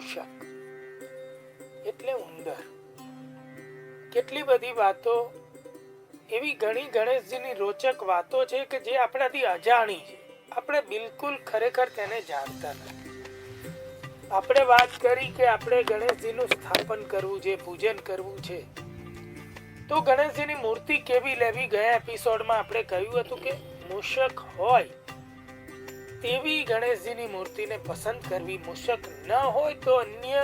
મૂષક એટલે ઉંદર. કેટલી બધી વાતો એવી ઘણી ગણેશજીની રોચક વાતો છે કે જે આપણાથી અજાણી છે. આપણે બિલકુલ ખરેખર તેને જાણતા નથી. આપણે વાત કરી કે આપણે ગણેશજીનું સ્થાપન કરવું છે, પૂજન કરવું છે. તો ગણેશજીની મૂર્તિ કેવી લેવી ગયા એપિસોડમાં આપણે કહ્યું હતું કે મૂષક હોય તેવી ગણેશજીની મૂર્તિને પસંદ કરવી મૂષક ન હોય તો અન્ય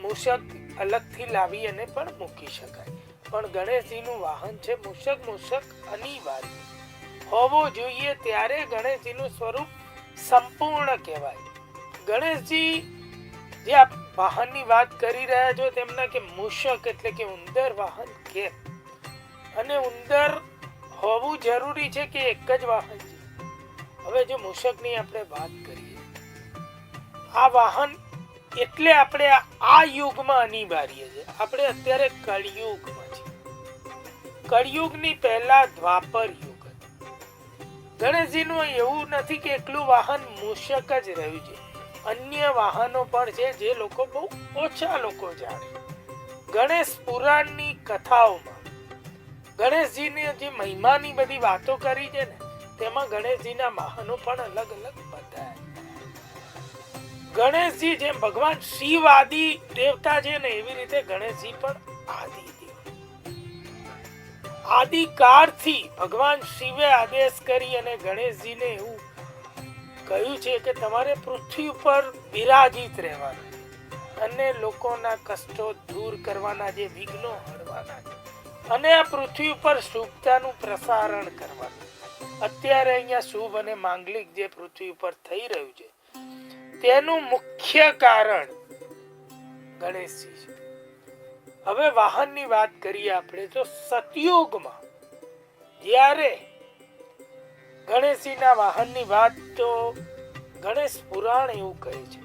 મૂષક અલગથી લાવી અને પણ મૂકી શકાય. પણ ગણેશજીનું વાહન છે મૂષક મૂષક અનિવાર્ય. હોવો જોઈએ ત્યારે ગણેશજીનું સ્વરૂપ સંપૂર્ણ કહેવાય. ગણેશજી જે આપ વાહનની વાત કરી રહ્યા છો તેમના કે મૂષક એટલે કે ઉંદર વાહન કે અને ઉંદર હોવું જરૂરી છે કે એક જ વાહન હવે જો મૂષકની આપણે વાત કરીએ, આ વાહન એટલે આપણે આ- યુગમાં અનિવાર્ય છે. આપણે અત્યારે કળિયુગમાં છીએ. કળિયુગની પહેલા દ્વાપર યુગ ગણેશજીનું એવું નથી કે એકલું વાહન મૂષક જ રહ્યું છે. અન્ય વાહનો પણ છે જે લોકો બહુ ઓછા લોકો જાણે. ગણેશ પુરાણની કથાઓમાં ગણેશજીની જે મહિમાની બધી વાતો કરી છે ને તેમાં ગણેશજીના વાહનો પણ અલગ અલગ બતાવ્યા ગણેશજી જેમ ભગવાન શિવ આદિ દેવતા છે ને એવી રીતે ગણેશજી પણ આદિ આદિકાળથી ભગવાન શિવે આદેશ કરી અને ગણેશજીને એવું કહ્યું છે કે તમારે પૃથ્વી ઉપર વિરાજિત રહેવાનું અને લોકોના કષ્ટો દૂર કરવાના જે વિઘ્નો હળવાના છે. અને આ પૃથ્વી ઉપર શુભતાનું પ્રસારણ કરવાનું અત્યારે અહીંયા શુભ અને માંગલિક જે પૃથ્વી ઉપર થઈ રહ્યું છે, તેનું મુખ્ય કારણ ગણેશજી છે. હવે વાહનની વાત કરીએ આપણે, તો સતયુગમાં જ્યારે ગણેશજીના વાહનની વાત તો ગણેશ પુરાણ એવું કહે છે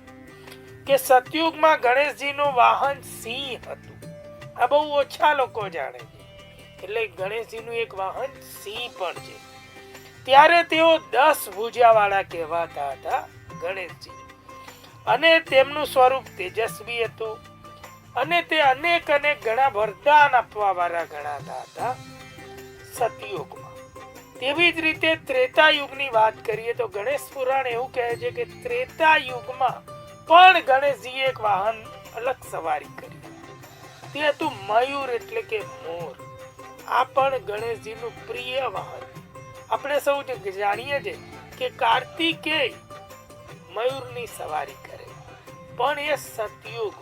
કે સતયુગમાં ગણેશજીનું વાહન સિંહ હતું. આ બહુ ઓછા લોકો જાણે છે. એટલે ગણેશજીનું એક વાહન સિંહ પણ છે. ત્યારે તેઓ દસ ભુજાવાળા કહેવાતા હતા, ગણેશજી. અને તેમનું સ્વરૂપ તેજસ્વી હતું. અને તે અનેક અનેક ઘણા વરદાન આપવા વાળા ગણાતા હતા સતયુગમાં. તેવી જ રીતે ત્રેતા યુગની વાત કરીએ તો ગણેશ પુરાણ એવું કહે છે કે ત્રેતા યુગમાં પણ ગણેશજીએ એક વાહન અલગ સવારી કરી. તે હતું મયુર એટલે કે મોર. આ પણ ગણેશજીનું પ્રિય વાહન આપણે સૌ જાણીએ છીએ કે કાર્તિકેય મયુરની સવારી કરે. પણ એ સતયુગ.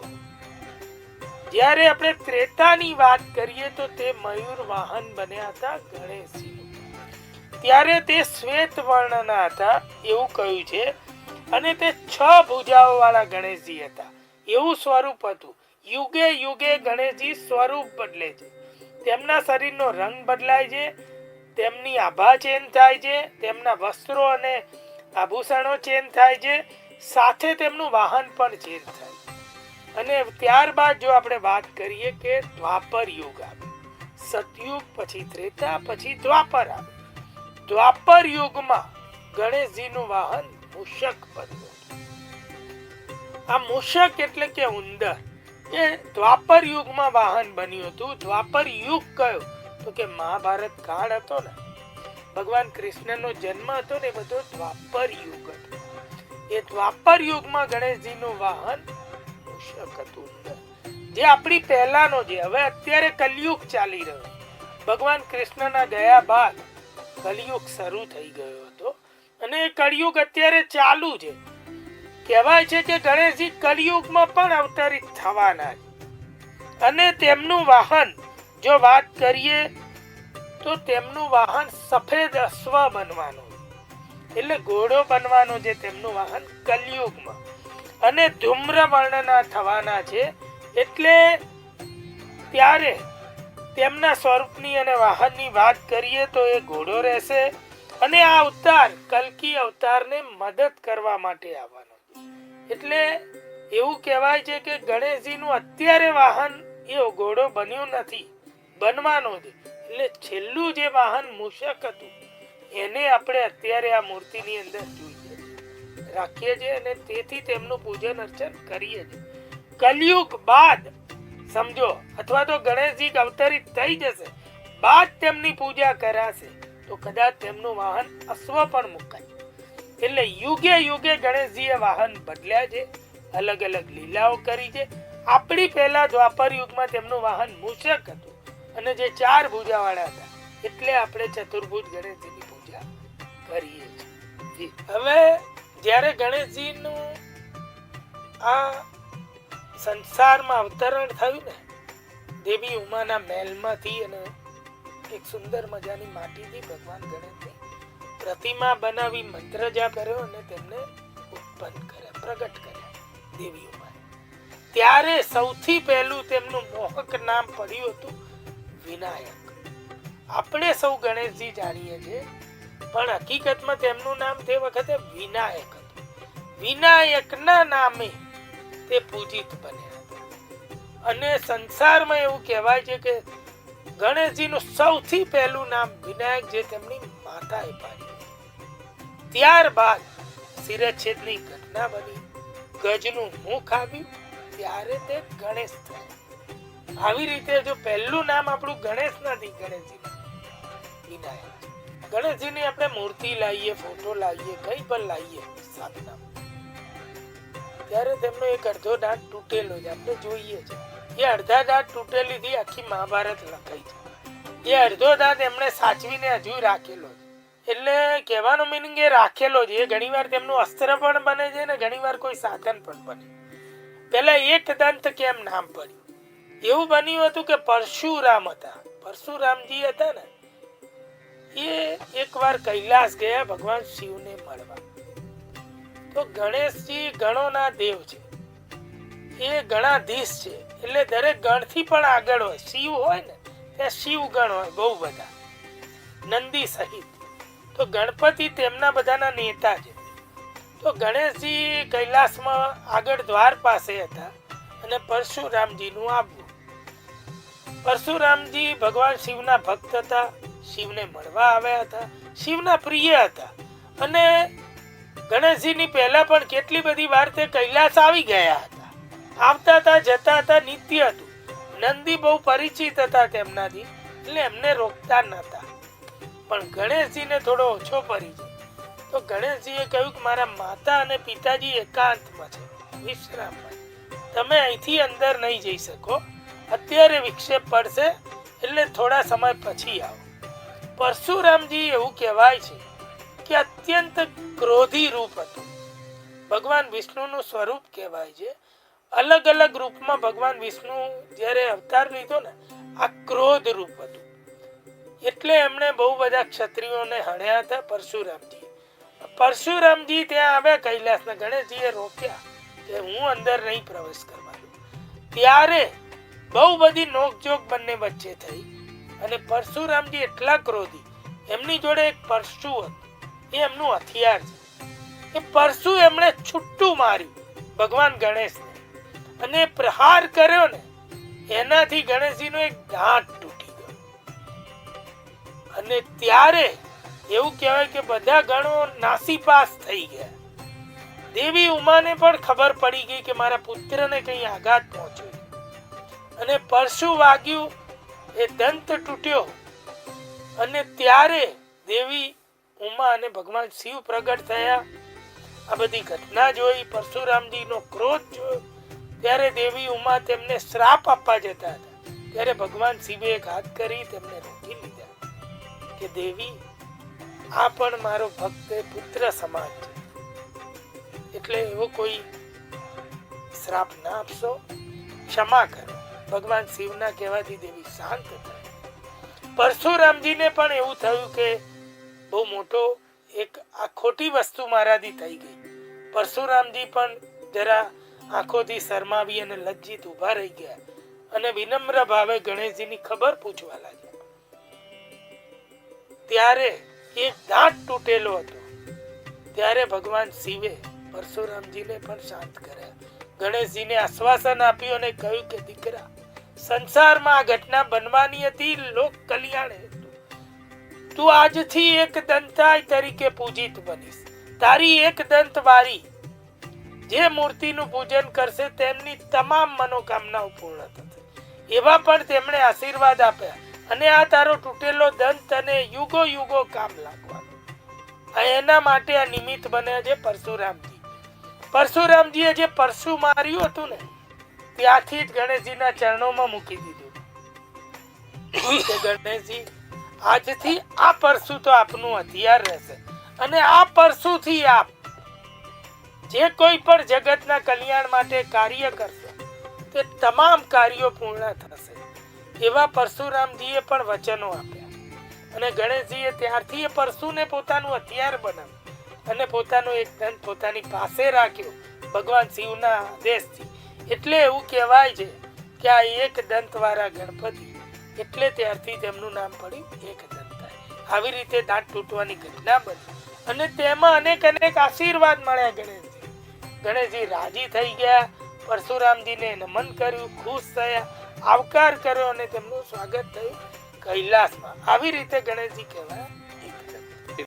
જ્યારે આપણે ત્રેતાની વાત કરીએ તો તે મયુર વાહન બન્યા હતા ગણેશજી. ત્યારે તે શ્વેત વર્ણના હતા એવું કહ્યું છે. અને તે છ ભુજાઓ વાળા ગણેશજી હતા. એવું સ્વરૂપ હતું. યુગે યુગે ગણેશજી સ્વરૂપ બદલે છે. તેમના શરીરનો રંગ બદલાય છે. તેમની આભા ચેન્જ થાય છે, તેમના વસ્ત્રો અને આભૂષણો ચેન્જ થાય છે, સાથે તેમનું વાહન પણ ચેન્જ થાય અને ત્યારબાદ જો આપણે વાત કરીએ કે દ્વાપર યુગ આવે, સતયુગ પછી ત્રેતા, પછી દ્વાપર આવે. દ્વાપર યુગમાં ગણેશજીનું વાહન મૂષક બન્યું આ મૂષક એટલે કે ઉંદર, એ દ્વાપર યુગમાં વાહન બન્યું હતું. દ્વાપર યુગ કયો? તો કે મહાભારત કાળ હતો ને, ભગવાન કૃષ્ણનો જન્મ હતો ને બધો દ્વાપર યુગ હતો. એ દ્વાપર યુગમાં ગણેશજીનું વાહન મૂષક હતું. જે આપણી પહેલાનો જે હવે અત્યારે કલયુગ ચાલી રહ્યો ભગવાન કૃષ્ણના ગયા બાદ કલયુગ શરૂ થઈ ગયો હતો અને એ કળિયુગ અત્યારે ચાલુ છે. કહેવાય છે કે ગણેશજી કલયુગમાં પણ અવતરિત થવાના છે. અને તેમનું વાહન જો વાત કરીએ, તો તેમનું વાહન સફેદ અશ્વ બનવાનું. એટલે ઘોડો બનવાનો છે તેમનું વાહન કલયુગમાં. અને ધૂમ્રવર્ણના થવાના છે, એટલે ત્યારે તેમના સ્વરૂપની અને વાહનની વાત કરીએ તો એ ઘોડો રહેશે અને આ અવતાર, કલ્કી અવતારને મદદ કરવા માટે આવવાનો. એટલે એવું કહેવાય છે કે ગણેશજીનું અત્યારે વાહન એ ઘોડો બન્યું નથી. બનવાનો છે એટલે છેલ્લું જે વાહન મૂષક હતું, એને આપણે અત્યારે આ મૂર્તિની અંદર જોઈએ. રાખીએ છીએ અને તેથી તેમનું પૂજન અર્ચન કરીએ છીએ. કલયુગ બાદ, સમજો, અથવા તો ગણેશજી અવતરિત થઈ જશે, બાદ તેમની પૂજા કરાશે, તો કદાચ તેમનું વાહન અશ્વ પણ મુકાય. એટલે યુગે યુગે ગણેશજીએ વાહન બદલ્યા છે, અલગ અલગ લીલાઓ કરી છે. આપણી પહેલા દ્વાપર યુગમાં તેમનું વાહન મૂષક હતું. અને જે ચાર ભુજાવાળા હતા, એટલે આપણે ચતુર્ભુજ ગણેશજીની પૂજા કરીએ છીએ. હવે જ્યારે ગણેશજીનું આ સંસારમાં અવતરણ થયું ને, દેવી ઉમાના મહેલમાંથી અને એક સુંદર મજાની માટીથી ભગવાન ગણેશની પ્રતિમા બનાવી મંત્ર જાપ કર્યો અને તેમને ઉત્પન્ન કર્યા, પ્રગટ કર્યા દેવી ઉમા ત્યારે સૌથી પહેલું તેમનું મોહક નામ પડ્યું હતું વિનાયક. આપણે સૌ ગણેશજી જાણીએ છીએ, પણ હકીકતમાં તેમનું નામ તે વખતે વિનાયક હતું. વિનાયકના નામે તે પૂજિત બન્યા હતા. અને સંસારમાં એવું કહેવાય છે કે ગણેશજીનું સૌથી પહેલું નામ વિનાયક જે તેમની માતાએ પાડ્યું ત્યારબાદ શિરચ્છેદની ઘટના બની, ગજનું મુખ આવ્યું, ત્યારે તે ગણેશ થયા. આવી રીતે જો પહેલું નામ આપણું ગણેશ નથી ગણેશજી ગણેશજીની આપણે મૂર્તિ લાવીએ, ફોટો લાવીએ, કઈ પણ લાવીએ સ્થાપના ત્યારે તેમનો એક અડધો દાંત તૂટેલો છે. આપણે જોઈએ છે. એ અડધા દાંત તૂટેલીથી આખી મહાભારત લખાઈ છે. એ અડધો દાંત એમણે સાચવીને હજુ રાખેલો છે. એટલે કહેવાનો મિનિંગ એ રાખેલો છે. એ ઘણીવાર તેમનું અસ્ત્ર પણ બને છે ને ઘણીવાર કોઈ સાધન પણ બને પહેલા એક દંત કેમ નામ પડ્યું? એવું બન્યું હતું કે પરશુરામ હતા. પરશુરામજી હતા ને, એ એકવાર કૈલાસ ગયા ભગવાન શિવને મળવા. તો ગણેશજી ગણોના દેવ છે. એ ગણાધીશ છે. એટલે દરેક ગણથી પણ આગળ હોય. શિવ હોય ને, ત્યાં શિવ ગણ હોય બહુ બધા. નંદી સહિત. તો ગણપતિ તેમના બધાના નેતા છે. તો ગણેશજી કૈલાસમાં આગળ દ્વાર પાસે હતા અને પરશુરામજીનું આવવું પરશુરામજી ભગવાન શિવના ભક્ત હતા, શિવને મળવા આવ્યા હતા, શિવના પ્રિય હતા. અને ગણેશજીની પહેલાં પણ કેટલી બધી વાર તે કૈલાસ આવી ગયા હતા. આવતા હતા, જતા હતા, નિત્ય હતું. નંદી બહુ પરિચિત હતા તેમનાથી, એટલે એમને રોકતા નહોતા. પણ ગણેશજીને થોડો ઓછો પરિચય. તો ગણેશજીએ કહ્યું કે મારા માતા અને પિતાજી એકાંતમાં છે. વિશ્રામમાં તમે અહીંથી અંદર નહીં જઈ શકો. અત્યારે વિક્ષેપ પડશે એટલે થોડા સમય પછી આવો. પરશુરામજી એવું કહેવાય છે કે અત્યંત ક્રોધી રૂપ હતું. ભગવાન વિષ્ણુનું સ્વરૂપ કહેવાય છે. અલગ અલગ રૂપમાં ભગવાન વિષ્ણુ જ્યારે અવતાર લીધો ને, આ ક્રોધ રૂપ હતું. એટલે એમણે બહુ બધા ક્ષત્રિયોને હણ્યા હતા પરશુરામજી પરશુરામજી ત્યાં આવ્યા કૈલાસના ગણેશજીએ રોક્યા કે હું અંદર નહીં પ્રવેશ કરવાનો ત્યારે બહુ બધી નોકજોક બંને વચ્ચે થઈ અને પરશુરામજી એટલા ક્રોધી, એમની જોડે એક પરશુ હતું, એ એમનું હથિયાર છે. એ પરશુ એમણે છુટ્ટું માર્યું ભગવાન ગણેશને અને પ્રહાર કર્યો ને, એનાથી ગણેશજીનો એક ગાંઠ તૂટી ગયો. અને ત્યારે એવું કહેવાય કે બધા ગણો નાસીપાસ થઈ ગયા. દેવી ઉમાને પણ ખબર પડી ગઈ કે મારા પુત્રને કંઈ આઘાત અને પરશુ વાગ્યું, એ દંત તૂટ્યો. અને ત્યારે દેવી ઉમા અને ભગવાન શિવ પ્રગટ થયા. આ બધી ઘટના જોઈ, પરશુરામજીનો ક્રોધ જોયો. ત્યારે દેવી ઉમા તેમને શ્રાપ આપવા જતા હતા. ત્યારે ભગવાન શિવે એક હાથ કરી તેમને રોકી લીધા કે, દેવી, આ પણ મારો ભક્ત પુત્ર સમાન છે. એટલે એવો કોઈ શ્રાપ ના આપશો? ક્ષમા કરો. ભગવાન શિવના કહેવાથી દેવી શાંત થઈ પરશુરામજીને પણ એવું થયું કે બહુ મોટો એક આ ખોટી વસ્તુ મારાથી થઈ ગઈ. પરશુરામજી પણ જરા આંખોથી શરમાવી અને લજ્જિત ઊભા રહી ગયા અને વિનમ્ર ભાવે ગણેશજીની ખબર પૂછવા લાગ્યા. ત્યારે એક દાંત તૂટેલો હતો. ત્યારે ભગવાન શિવે પરશુરામજીને પણ શાંત કર્યા. ગણેશજીને આશ્વાસન આપ્યું અને કહ્યું કે, દીકરા સંસારમાં આ ઘટના બનવાની હતી, લોક કલ્યાણ તું આજથી એક દંતાય તરીકે પૂજિત બનીશ. તારી એક દંત વારી જે મૂર્તિનું પૂજન કરશે, તેમની તમામ મનોકામનાઓ પૂર્ણ થશે. એવા પણ તેમણે આશીર્વાદ આપ્યા અને આ તારો તૂટેલો દંત અને યુગો યુગો કામ લાગવાનો. એના માટે આ નિમિત્ત બન્યા છે પરશુરામજી. પરશુરામજીએ જે પરશુ માર્યું હતું ને ત્યાંથી જ ગણેશજીના ચરણોમાં મૂકી દીધું. ગણેશજી, આજથી આ પરશુ તો આપનું હથિયાર રહેશે. અને આ પરસુથી આપ જે કોઈ પણ જગતના કલ્યાણ માટે કાર્ય કરશે, તે તમામ કાર્યો પૂર્ણ થશે. એવા પરશુરામજીએ પણ વચનો આપ્યા. અને ગણેશજીએ ત્યારથી એ પરશુને પોતાનું હથિયાર બનાવ્યું. અને પોતાનું એક ધન પોતાની પાસે રાખ્યો. ભગવાન શિવના આદેશથી. એટલે એવું કહેવાય છે કે આ એક દંતવાળા ગણપતિ એટલે ત્યારથી તેમનું નામ પડ્યું એક દંતાય આવી રીતે દાંત તૂટવાની ઘટના બની. અને તેમાં અનેક અનેક આશીર્વાદ મળ્યા ગણેશજી. ગણેશજી રાજી થઈ ગયા, પરશુરામજીને નમન કર્યું, ખુશ થયા, આવકાર કર્યો અને તેમનું સ્વાગત થયું કૈલાસમાં. આવી રીતે ગણેશજી કહેવાય.